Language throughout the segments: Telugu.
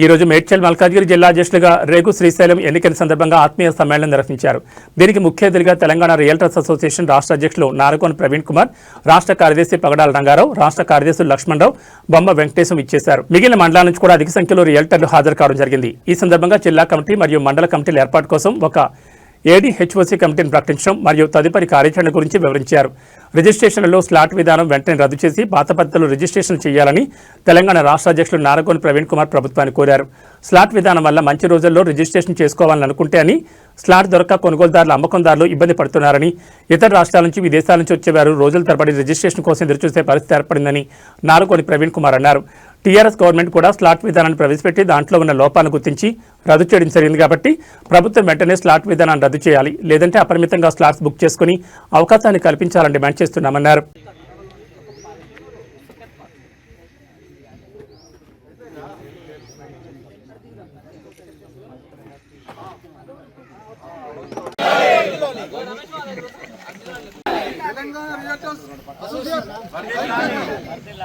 ఈ రోజు మేడ్చల్ మల్కాజ్గిరి జిల్లా అధ్యక్షులుగా రేగు శ్రీశైలం ఎన్నికల సందర్భంగా ఆత్మీయ సమ్మేళనం నిర్వహించారు. దీనికి ముఖ్య అతిథిగా తెలంగాణ రియల్టర్స్ అసోసియేషన్ రాష్ట్ర అధ్యక్షులు నారకోన ప్రవీణ్ కుమార్ రాష్ట్ర కార్యదర్శి పగడాల రంగారావు రాష్ట్ర కార్యదర్శులు లక్ష్మణరావు బొమ్మ వెంకటేశం ఇచ్చేశారు. మిగిలిన మండలాల నుంచి కూడా అధిక సంఖ్యలో రియల్టర్లు హాజరు కావడం జరిగింది. ఈ సందర్భంగా జిల్లా కమిటీ మరియు మండల కమిటీల ఏర్పాటు కోసం ఒక ఏడీహెచ్ఓసీ కమిటీని ప్రకటించడం మరియు తదుపరి కార్యాచరణ గురించి వివరించారు. రిజిస్ట్రేషన్లలో స్లాట్ విధానం వెంటనే రద్దు చేసి పాత పద్ధతిలో రిజిస్ట్రేషన్ చేయాలని తెలంగాణ రాష్ట్ర అధ్యక్షులు నారగోని ప్రవీణ్ కుమార్ ప్రభుత్వాన్ని కోరారు. స్లాట్ విధానం వల్ల మంచి రోజుల్లో రిజిస్ట్రేషన్ చేసుకోవాలని అనుకుంటే అని స్లాట్ దొరక్క కొనుగోలుదారులు అమ్మకందారులు ఇబ్బంది పడుతున్నారని ఇతర రాష్ట్రాల నుంచి విదేశాల నుంచి వచ్చేవారు రోజుల తరబడి రిజిస్ట్రేషన్ కోసం ఎదురుచూసే పరిస్థితి ఏర్పడిందని నారుకొని ప్రవీణ్ కుమార్ అన్నారు. టీఆర్ఎస్ గవర్నమెంట్ కూడా స్లాట్ విధానాన్ని ప్రవేశపెట్టి దాంట్లో ఉన్న లోపాలను గుర్తించి రద్దు చేయడం జరిగింది కాబట్టి ప్రభుత్వం వెంటనే స్లాట్ విధానాన్ని రద్దు చేయాలి లేదంటే అపరిమితంగా స్లాట్స్ బుక్ చేసుకుని అవకాశాన్ని కల్పించాలని డిమాండ్ చేస్తున్నామన్నారు.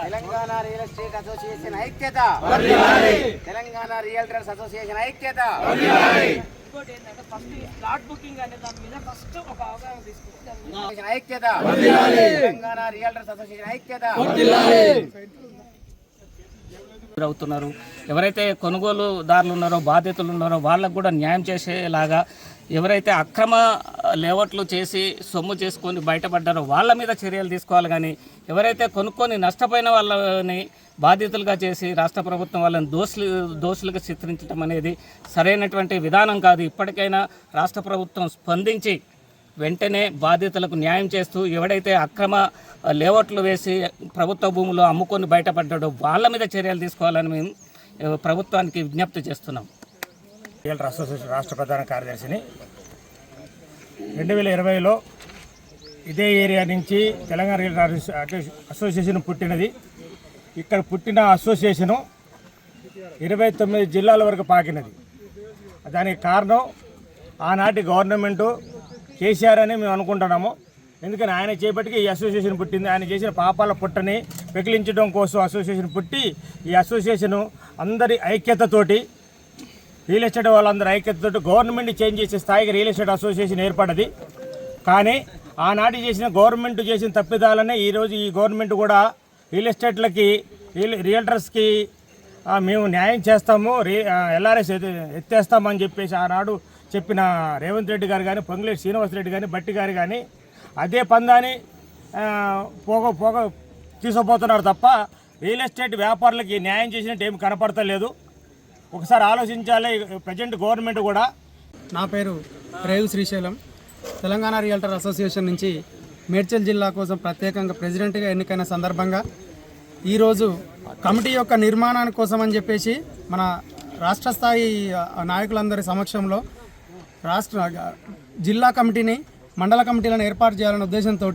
తెలంగాణ రియల్ ఎస్టేట్ అసోసియేషన్ ఐక్యత. తెలంగాణ రియల్టర్స్ అసోసియేషన్ ఐక్యత. ఇంకోటి ఏంటంటే ఫస్ట్ బుకింగ్ అనే దాని మీద ఫస్ట్ ఒక అవగాహన ఐక్యత. తెలంగాణ రియల్టర్స్ అసోసియేషన్ ఐక్యత. అవుతున్నారు ఎవరైతే కొనుగోలుదారులు ఉన్నారో బాధితులు ఉన్నారో వాళ్ళకు కూడా న్యాయం చేసేలాగా ఎవరైతే అక్రమ లేవట్లు చేసి సొమ్ము చేసుకొని బయటపడ్డారో వాళ్ళ మీద చర్యలు తీసుకోవాలి. కానీ ఎవరైతే కొనుక్కొని నష్టపోయిన వాళ్ళని బాధితులుగా చేసి రాష్ట్ర ప్రభుత్వం వాళ్ళని దోషులు దోషులుగా చిత్రించడం అనేది సరైనటువంటి విధానం కాదు. ఇప్పటికైనా రాష్ట్ర ప్రభుత్వం స్పందించి వెంటనే బాధితులకు న్యాయం చేస్తూ ఎవడైతే అక్రమ లేఅవుట్లు వేసి ప్రభుత్వ భూములు అమ్ముకొని బయటపడ్డాడో వాళ్ళ మీద చర్యలు తీసుకోవాలని మేము ప్రభుత్వానికి విజ్ఞప్తి చేస్తున్నాం. అసోసియేషన్ రాష్ట్ర ప్రధాన కార్యదర్శిని రెండు వేల ఇరవైలో ఇదే ఏరియా నుంచి తెలంగాణ రియల్ అసోసియేషన్ పుట్టినది. ఇక్కడ పుట్టిన అసోసియేషను ఇరవై తొమ్మిది జిల్లాల వరకు పాకినది. దానికి కారణం ఆనాటి గవర్నమెంటు కేసీఆర్ అని మేము అనుకుంటున్నాము. ఎందుకని ఆయన చేపట్టికి ఈ అసోసియేషన్ పుట్టింది. ఆయన చేసిన పాపాల పుట్టని పెకిలించడం కోసం అసోసియేషన్ పుట్టి ఈ అసోసియేషను అందరి ఐక్యతతోటి రియల్ ఎస్టేట్ వాళ్ళందరూ ఐక్యతతో గవర్నమెంట్ చేంజ్ చేసే స్థాయికి రియల్ ఎస్టేట్ అసోసియేషన్ ఏర్పడది. కానీ ఆనాటి చేసిన గవర్నమెంట్ చేసిన తప్పిదాలనే ఈరోజు ఈ గవర్నమెంట్ కూడా రియల్ ఎస్టేట్లకి రియల్ రియల్టర్స్కి మేము న్యాయం చేస్తాము. రే ఎల్ఆర్ఎస్ ఎత్తేస్తామని చెప్పేసి ఆనాడు చెప్పిన రేవంత్ రెడ్డి గారు కానీ పొంగులేటి శ్రీనివాసరెడ్డి కానీ బట్టి గారు కానీ అదే పందాన్ని పోగ పోగ తీసుకుపోతున్నారు తప్ప రియల్ ఎస్టేట్ వ్యాపారులకి న్యాయం చేసినట్టు ఏమి కనపడతలేదు. ఒకసారి ఆలోచించాలి ప్రజెంట్ గవర్నమెంట్ కూడా. నా పేరు రేవు శ్రీశైలం. తెలంగాణ రియల్టర్ అసోసియేషన్ నుంచి మేడ్చల్ జిల్లా కోసం ప్రత్యేకంగా ప్రెసిడెంట్గా ఎన్నికైన సందర్భంగా ఈరోజు కమిటీ యొక్క నిర్మాణాని కోసం అని చెప్పేసి మన రాష్ట్ర స్థాయి నాయకులందరి సమక్షంలో రాష్ట్ర జిల్లా కమిటీని మండల కమిటీలను ఏర్పాటు చేయాలనే ఉద్దేశంతో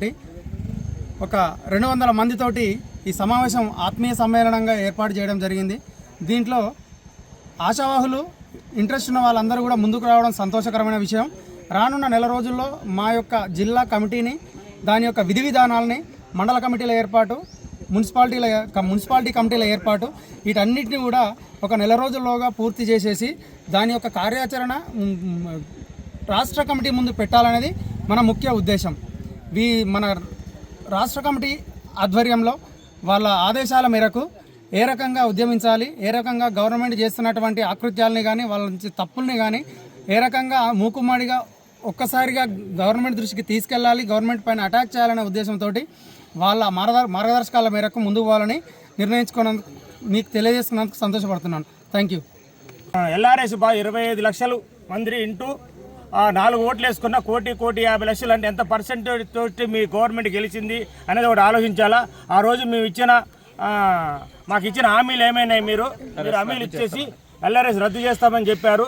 ఒక రెండు వందల మందితోటి ఈ సమావేశం ఆత్మీయ సమ్మేళనంగా ఏర్పాటు చేయడం జరిగింది. దీంట్లో ఆశావాహులు ఇంట్రెస్ట్ ఉన్న వాళ్ళందరూ కూడా ముందుకు రావడం సంతోషకరమైన విషయం. రానున్న నెల రోజుల్లో మా యొక్క జిల్లా కమిటీని దాని యొక్క విధి విధానాలని మండల కమిటీల ఏర్పాటు మున్సిపాలిటీల మున్సిపాలిటీ కమిటీల ఏర్పాటు వీటన్నిటిని కూడా ఒక నెల రోజుల్లోగా పూర్తి చేసేసి దాని యొక్క కార్యాచరణ రాష్ట్ర కమిటీ ముందు పెట్టాలనేది మన ముఖ్య ఉద్దేశం. వీ మన రాష్ట్ర కమిటీ ఆధ్వర్యంలో వాళ్ళ ఆదేశాల మేరకు ఏ రకంగా ఉద్యమించాలి ఏ రకంగా గవర్నమెంట్ చేస్తున్నటువంటి ఆకృత్యాలని కానీ వాళ్ళ నుంచి తప్పుల్ని కానీ ఏ రకంగా మూకుమ్మడిగా ఒక్కసారిగా గవర్నమెంట్ దృష్టికి తీసుకెళ్ళాలి గవర్నమెంట్ పైన అటాక్ చేయాలనే ఉద్దేశంతో వాళ్ళ మార్గ మార్గదర్శకాల మేరకు ముందుకు పోవాలని నిర్ణయించుకున్నందుకు మీకు తెలియజేస్తున్నందుకు సంతోషపడుతున్నాను. థ్యాంక్ యూ ఎల్ఆర్ఎస్ బా ఇరవై ఐదు లక్షలు మంది ఇంటూ నాలుగు ఓట్లు వేసుకున్న కోటి కోటి యాభై లక్షలు అంటే ఎంత పర్సెంటేజ్ తోటి మీ గవర్నమెంట్ గెలిచింది అనేది ఒకటి ఆలోచించాలా? ఆ రోజు మేము ఇచ్చిన మాకు ఇచ్చిన హామీలు ఏమైనాయి మీరు? మీరు హామీలు ఇచ్చేసి ఎల్ఆర్ఎస్ రద్దు చేస్తామని చెప్పారు.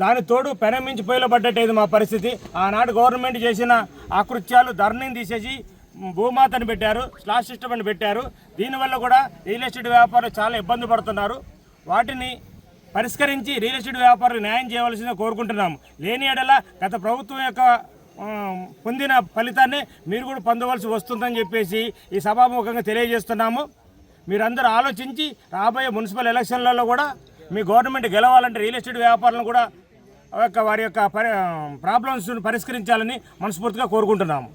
దాని తోడు పెనమించి పొయ్యిలో పడ్డట్టేది మా పరిస్థితి. ఆనాడు గవర్నమెంట్ చేసిన ఆకృత్యాలు ధర్నీని తీసేసి భూమాతను పెట్టారు స్లాట్ సిస్టమ్ అని పెట్టారు. దీనివల్ల కూడా రియల్ ఎస్టేట్ వ్యాపారులు చాలా ఇబ్బంది పడుతున్నారు. వాటిని పరిష్కరించి రియల్ ఎస్టేట్ వ్యాపారులు న్యాయం చేయవలసిందిగా కోరుకుంటున్నాము. లేని ఎడల గత ప్రభుత్వం యొక్క పొందిన ఫలితాన్ని మీరు కూడా పొందవలసి వస్తుందని చెప్పేసి ఈ సభాముఖంగా తెలియజేస్తున్నాము. మీరందరూ ఆలోచించి రాబోయే మున్సిపల్ ఎలక్షన్లలో కూడా మీ గవర్నమెంట్ గెలవాలంటే రియల్ ఎస్టేట్ వ్యాపారులను కూడా యొక్క వారి యొక్క పరి ప్రాబ్లమ్స్ను పరిష్కరించాలని మనస్ఫూర్తిగా కోరుకుంటున్నాము.